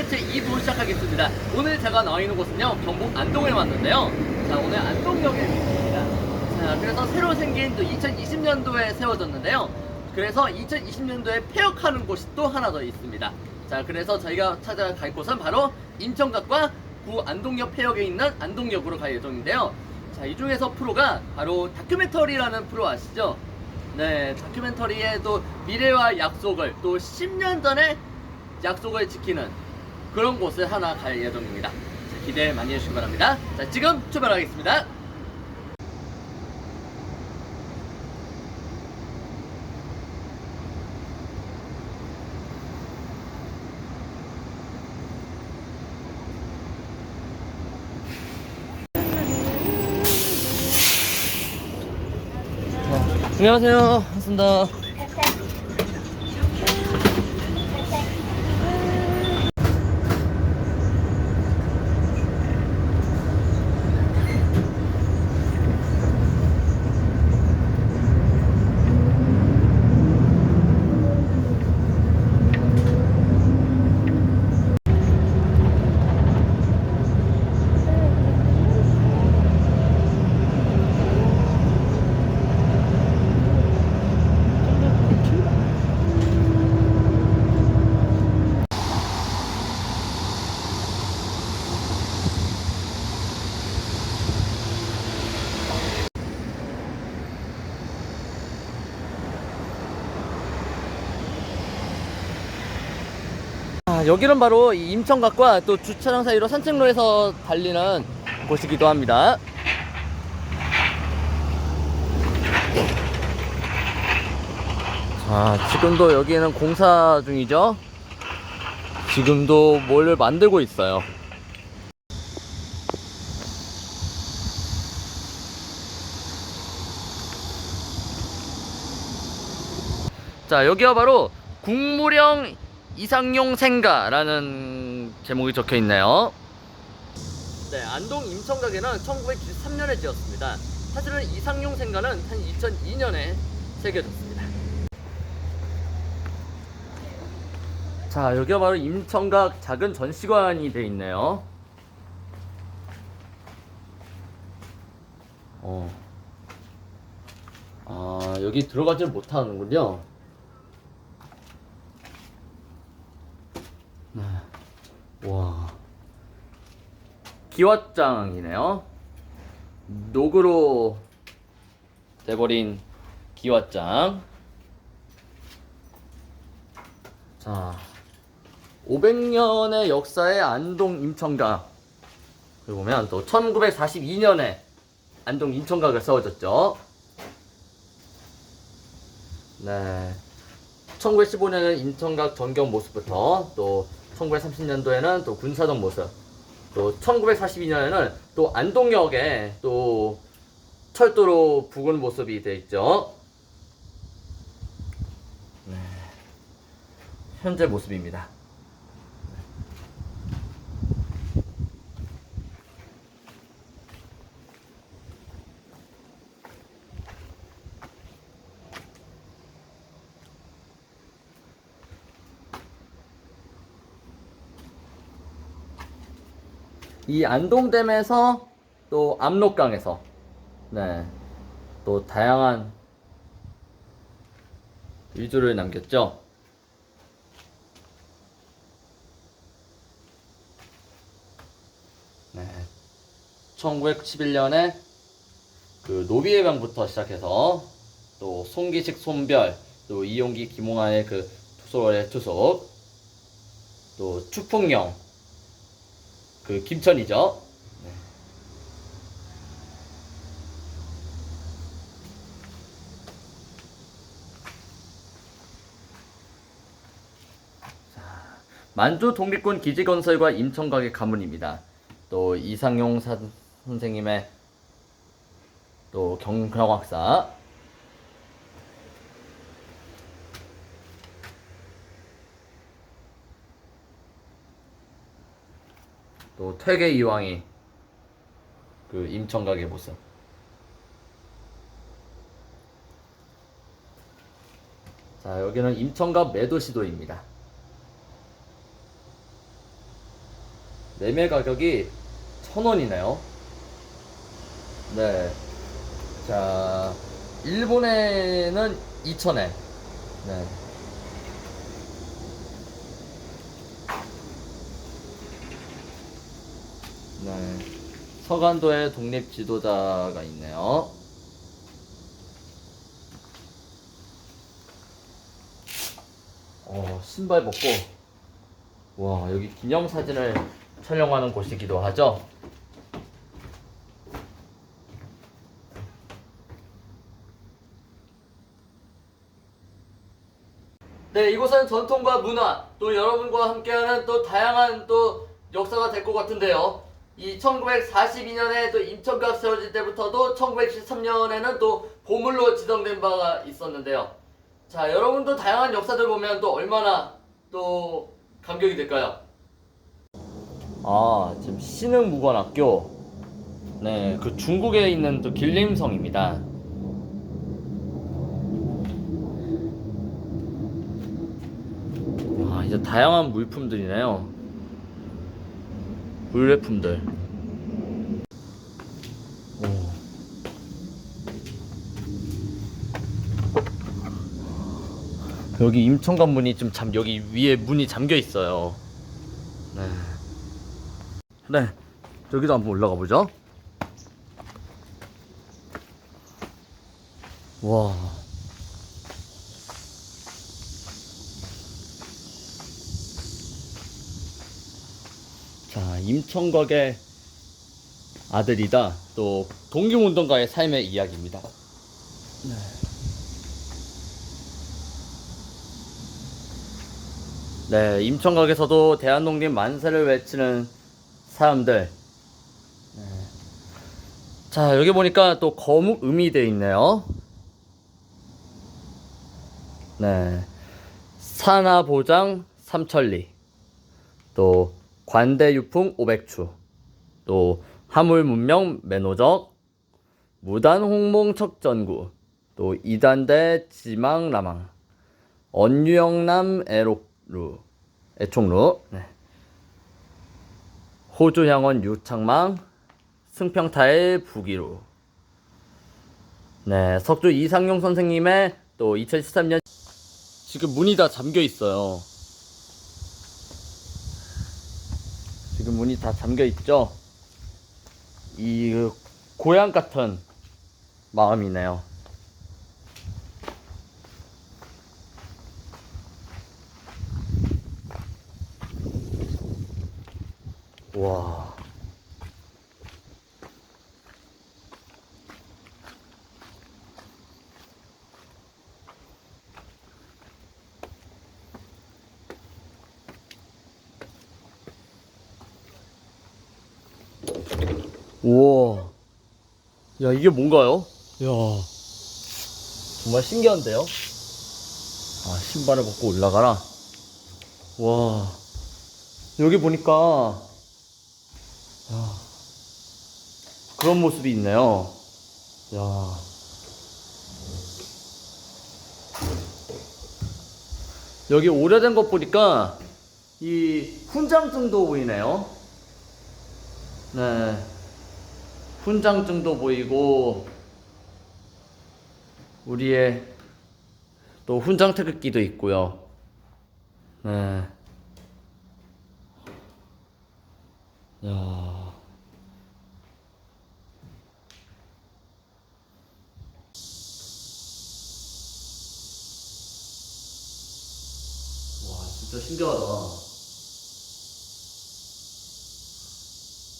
콘텐츠 2부 시작하겠습니다. 오늘 제가 나와 있는 곳은요, 경북 안동에 왔는데요. 자, 오늘 안동역에 있습니다. 자, 그래서 새로 생긴 또 2020년도에 세워졌는데요. 그래서 2020년도에 폐역하는 곳이 또 하나 더 있습니다. 자, 그래서 저희가 찾아갈 곳은 바로 인천각과 구 안동역 폐역에 있는 안동역으로 갈 예정인데요. 자, 이 중에서 프로가 바로 다큐멘터리라는 프로 아시죠? 네, 다큐멘터리의 또 미래와 약속을 또 10년 전에 약속을 지키는 그런 곳을 하나 갈 예정입니다. 자, 기대 많이 해주시기 바랍니다. 자, 지금 출발하겠습니다. 안녕하세요. 반갑습니다. 여기는 바로 이 임천각과 또 주차장 사이로 산책로에서 달리는 곳이기도 합니다. 자, 지금도 여기는 공사 중이죠? 지금도 뭘 만들고 있어요. 자, 여기가 바로 국무령 이상용 생가라는 제목이 적혀 있네요. 네, 안동 임천각에는 1993년에 지었습니다. 사실은 이상용 생가는 한 2002년에 새겨졌습니다. 자, 여기가 바로 임천각 작은 전시관이 되어 있네요. 어. 아, 여기 들어가질 못하는군요. 와. 기왓장이네요. 녹으로 돼버린 기왓장. 자, 500년의 역사의 안동 임천각. 여기 보면 또 1942년에 안동 임천각을 세워졌죠. 네. 1915년에는 인천각 전경 모습부터 또 1930년도에는 또 군사동 모습 또 1942년에는 또 안동역에 또 철도로 부근 모습이 되어 있죠. 네. 현재 모습입니다. 이 안동댐에서 또 압록강에서 네. 또 다양한 위주를 남겼죠. 네. 1911년에 그 노비해방부터 시작해서 또 송기식 손별 또 이용기 김홍아의 그 투소의 투속 또 축풍령 그 김천이죠. 네. 자, 만주 독립군 기지 건설과 임천각의 가문입니다. 또 이상용 사, 선생님의 또 경영학사 또 퇴계 이왕이 그 임천각의 모습. 자 여기는 임천각 매도시도입니다. 매매 가격이 천 원이네요. 네. 자, 일본에는 2,000엔. 네. 네. 서간도에 독립 지도자가 있네요. 어, 신발 벗고. 와, 여기 기념사진을 촬영하는 곳이기도 하죠. 네, 이곳은 전통과 문화, 또 여러분과 함께하는 또 다양한 또 역사가 될 것 같은데요. 이 1942년에 또 인천각 세워질 때부터도 1913년에는 또 보물로 지정된 바가 있었는데요. 자, 여러분도 다양한 역사들 보면 또 얼마나 또 감격이 될까요? 아, 지금 신흥무관학교. 네, 그 중국에 있는 또 길림성입니다. 아, 이제 다양한 물품들이네요. 물레품들. 오. 여기 임천관 문이 좀 잠, 여기 위에 문이 잠겨 있어요. 네. 네. 여기도 한번 올라가 보죠. 와. 자, 임청각의 아들이다. 또 동기운동가의 삶의 이야기입니다. 네. 네, 임청각에서도 대한독립 만세를 외치는 사람들. 네. 자, 여기 보니까 또 거묵 음이 되어 있네요. 네. 산하보장 삼천리. 또 관대유풍 500추. 또 화물문명 매노적. 무단홍몽 척전구. 또 이단대 지망라망. 언유영남 애록루. 애총루. 네. 호주향원 유창망. 승평타의 부기루. 네, 석주 이상용 선생님의 또 2013년 지금 문이 다 잠겨 있어요. 지금 문이 다 잠겨 있죠. 이그 고향 같은 마음이네요. 와. 우와. 야, 이게 뭔가요? 야. 정말 신기한데요? 아, 신발을 벗고 올라가라. 와. 여기 보니까, 야. 그런 모습이 있네요. 야. 여기 오래된 것 보니까, 이 훈장증도 보이네요. 네. 훈장증도 보이고 우리의 또 훈장 태극기도 있고요. 네. 야. 와, 진짜 신기하다.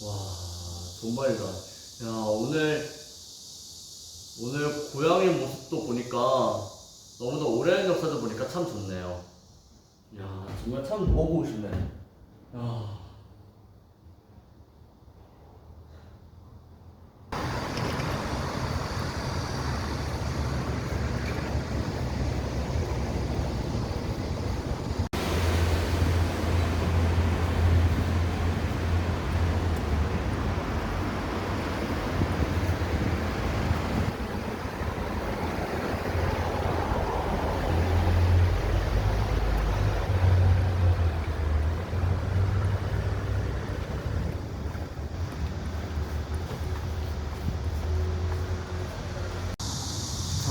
와, 정말이다. 야, 오늘, 오늘 고향의 모습도 보니까, 너무나 오래된 역사도 보니까 참 좋네요. 야, 정말 참 누워보고 싶네. 야.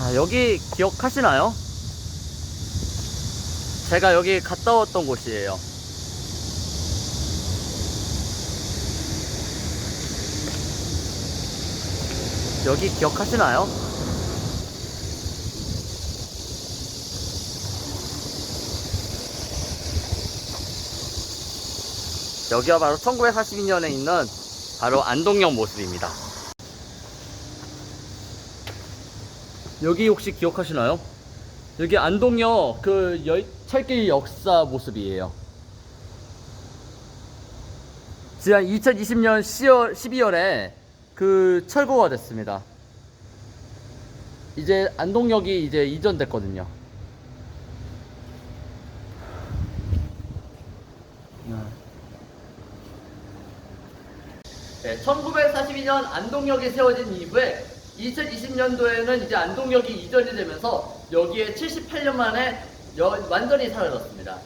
자, 여기 기억하시나요? 제가 여기 갔다 왔던 곳이에요. 여기 기억하시나요? 여기가 바로 1942년에 있는 바로 안동역 모습입니다. 여기 혹시 기억하시나요? 여기 안동역 그 열, 철길 역사 모습이에요. 지난 2020년 10월, 12월에 그 철거가 됐습니다. 이제 안동역이 이제 이전됐거든요. 네, 1942년 안동역이 세워진 이후에 2020년도에는 이제 안동역이 이전이 되면서 여기에 78년 만에 여- 완전히 사라졌습니다.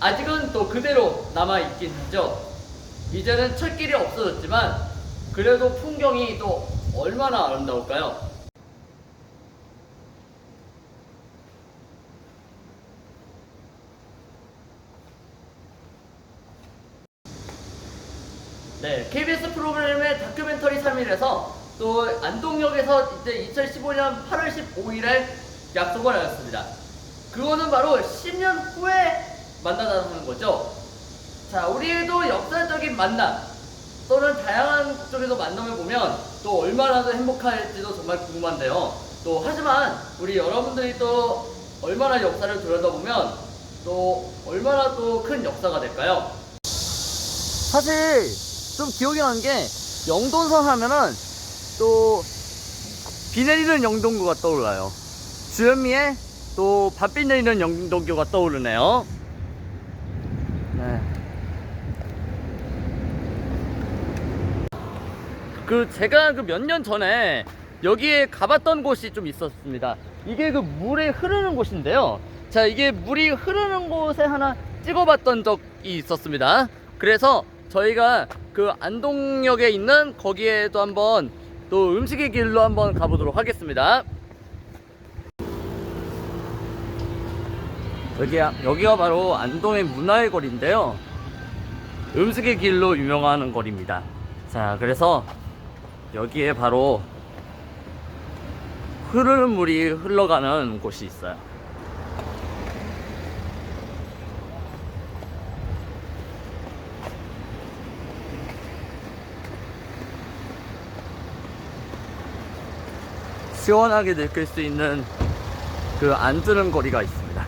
아직은 또 그대로 남아 있긴 하죠. 이제는 철길이 없어졌지만 그래도 풍경이 또 얼마나 아름다울까요? 네, KBS 프로그램의 다큐멘터리 3일에서 또 안동역에서 이제 2015년 8월 15일에 약속을 하였습니다. 그거는 바로 10년 후에 만나자는 거죠. 자, 우리도 역사적인 만남 또는 다양한 쪽에서 만남을 보면 또 얼마나 더 행복할지도 정말 궁금한데요. 또 하지만 우리 여러분들이 또 얼마나 역사를 들여다보면 또 얼마나 또 큰 역사가 될까요? 사실 좀 기억이 나는 게 영동선 하면은 또 비 내리는 영동구가 떠올라요. 주현미의 또 밤비 내리는 영동구가 떠오르네요. 네. 그 제가 그 몇 년 전에 여기에 가봤던 곳이 좀 있었습니다. 이게 그 물에 흐르는 곳인데요. 자, 이게 물이 흐르는 곳에 하나 찍어봤던 적이 있었습니다. 그래서 저희가 그 안동역에 있는 거기에도 한번 또 음식의 길로 한번 가보도록 하겠습니다. 여기가, 여기가 바로 안동의 문화의 거리인데요. 음식의 길로 유명한 거리입니다. 자, 그래서 여기에 바로 흐르는 물이 흘러가는 곳이 있어요. 시원하게 느낄 수 있는 그 앉는 거리가 있습니다.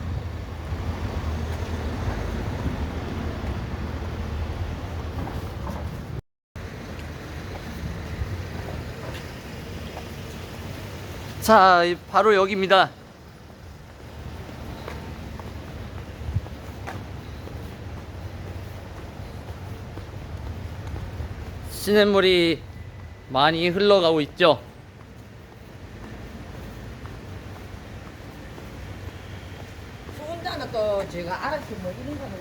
자, 이- 바로 여기입니다. 시냇물이 많이 흘러가고 있죠. 제가 알아서 뭐 이런 거는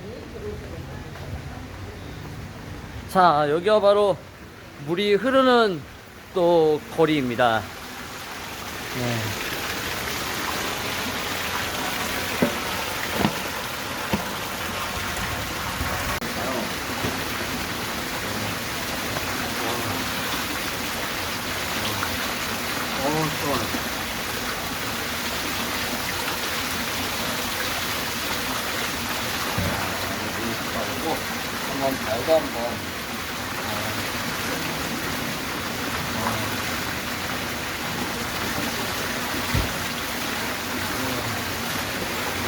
자, 여기가 바로 물이 흐르는 또 거리입니다. 네. 어, 좋아요. 고 한번 발도 한번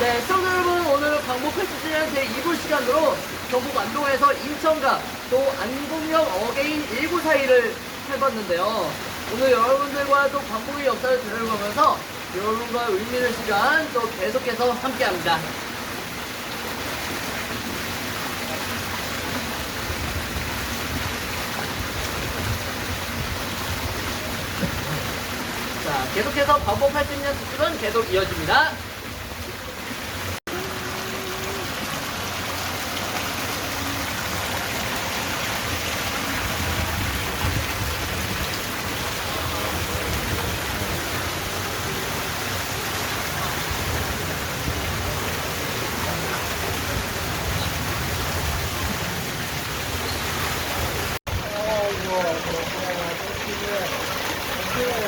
네, 시청자 여러분 오늘 광복 페스티벌 제2부 시간으로 경북 안동에서 인천과 또 안동역 어게인 1구 사이를 해봤는데요. 오늘 여러분들과 또 광복의 역사를 들어보면서 여러분과 의미 있는 시간 또 계속해서 함께합니다. 자, 계속해서 광복 80년 특집은 계속 이어집니다. Yeah.